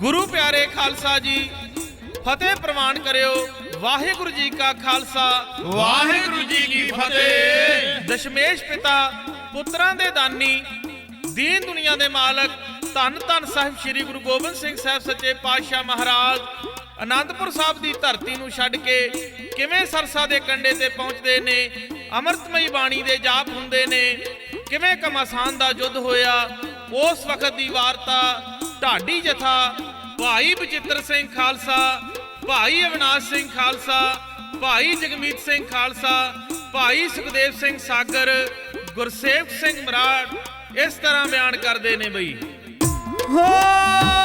ਗੁਰੂ ਪਿਆਰੇ ਖਾਲਸਾ ਜੀ ਫਤਿਹ ਪ੍ਰਵਾਨ ਕਰਿਓ। ਵਾਹਿਗੁਰੂ ਜੀ ਕਾ ਖਾਲਸਾ। ਵਾਹਿਗੁਰੂ ਜੀ ਕੀ ਫਤਿਹ। ਦਸ਼ਮੇਸ਼ ਪਿਤਾ ਪੁੱਤਰਾਂ ਦੇ ਦਾਨੀ ਦੀਨ ਦੁਨੀਆ ਦੇ ਮਾਲਕ ਧੰਨ ਧੰਨ ਸਾਹਿਬ ਸ੍ਰੀ ਗੁਰੂ ਗੋਬਿੰਦ ਸਿੰਘ ਸਾਹਿਬ ਸੱਚੇ ਪਾਤਸ਼ਾਹ ਮਹਾਰਾਜ ਆਨੰਦਪੁਰ ਸਾਹਿਬ ਦੀ ਧਰਤੀ ਨੂੰ ਛੱਡ ਕੇ ਕਿਵੇਂ ਸਰਸਾ ਦੇ ਕੰਡੇ ਤੇ ਪਹੁੰਚਦੇ ਨੇ ਅੰਮ੍ਰਿਤਮਈ ਬਾਣੀ ਦੇ ਜਾਪ ਹੁੰਦੇ ਨੇ ਕਿਵੇਂ ਕਮਾਸਾਨ ਦਾ ਯੁੱਧ ਹੋਇਆ ਉਸ ਵਕਤ ਦੀ ਵਾਰਤਾ ਢਾਡੀ ਜਥਾ, ਭਾਈ ਬਚਿੱਤਰ ਸਿੰਘ ਖਾਲਸਾ, ਭਾਈ ਅਵਨਾਸ਼ ਸਿੰਘ ਖਾਲਸਾ, ਭਾਈ ਜਗਮੀਤ ਸਿੰਘ ਖਾਲਸਾ, ਭਾਈ ਸੁਖਦੇਵ ਸਿੰਘ ਸਾਗਰ, ਗੁਰਸੇਵਕ ਸਿੰਘ ਮਰਾੜ, ਇਸ ਤਰ੍ਹਾਂ ਬਿਆਨ ਕਰਦੇ ਨੇ ਬਈ। ਹੋ